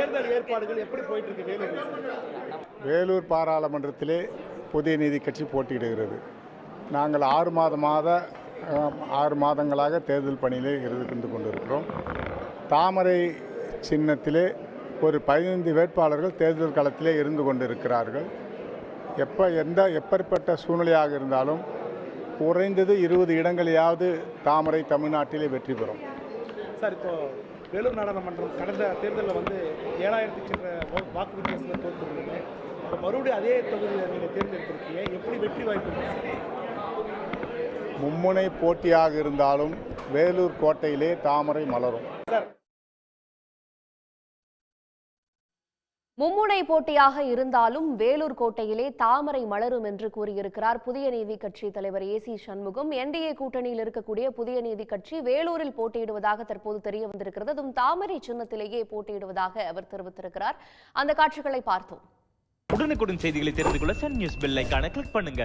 தேர்தல் ஏற்பாடுகள் எப்படி போயிட்டு இருக்கு வேலூர் வேலூர் பாராளுமன்றத்திலே புதிய நீதி கட்சி போட்டியிடுகிறது. நாங்கள் ஆறு மாதமாக அஹ், ஆறு மாதங்களாக தேர்தல் பணியிலே இருந்து கொண்டிருக்கிறோம். தாமரை சின்னத்திலே ஒரு பதினைந்து வேட்பாளர்கள் தேர்தல் களத்திலே இருந்து கொண்டிருக்கிறார்கள். எப்போ எந்த எப்பேற்பட்ட சூழ்நிலையாக இருந்தாலும் குறைந்தது இருபது இடங்களையாவது தாமரை தமிழ்நாட்டிலே வெற்றி பெறும். சார் இப்போ வேலூர் நாடாளுமன்றம் கடந்த தேர்தலில் வந்து ஏழாயிரத்தி வா- வாக்கு வித்தியாசத்தில் தோற்றுருந்தீங்க இப்போ மறுபடியும் அதே தொகுதியில் நீங்கள் தேர்ந்தெடுத்திருக்கீங்க. எப்படி வெற்றி வாய்ப்பு? மும்முனை போட்டியாக இருந்தாலும் வேலூர் கோட்டையிலே தாமரை மலரும். சார் மும்முனை போட்டியாக இருந்தாலும் வேலூர் கோட்டையிலே தாமரை மலரும் என்று கூறியிருக்கிறார் புதிய நீதி கட்சி தலைவர் ஏ சி சண்முகம். என்டிஏ கூட்டணியில் இருக்கக்கூடிய புதிய நீதி கட்சி வேலூரில் போட்டியிடுவதாக தற்போது தெரிய வந்திருக்கிறது. அதுவும் தாமரை சின்னத்திலேயே போட்டியிடுவதாக அவர் தெரிவித்திருக்கிறார். அந்த காட்சிகளை பார்த்தோம். உடனுக்குடன் செய்திகளை தெரிந்து கொள்ள சன் நியூஸ் பெல் கிளிக் பண்ணுங்க.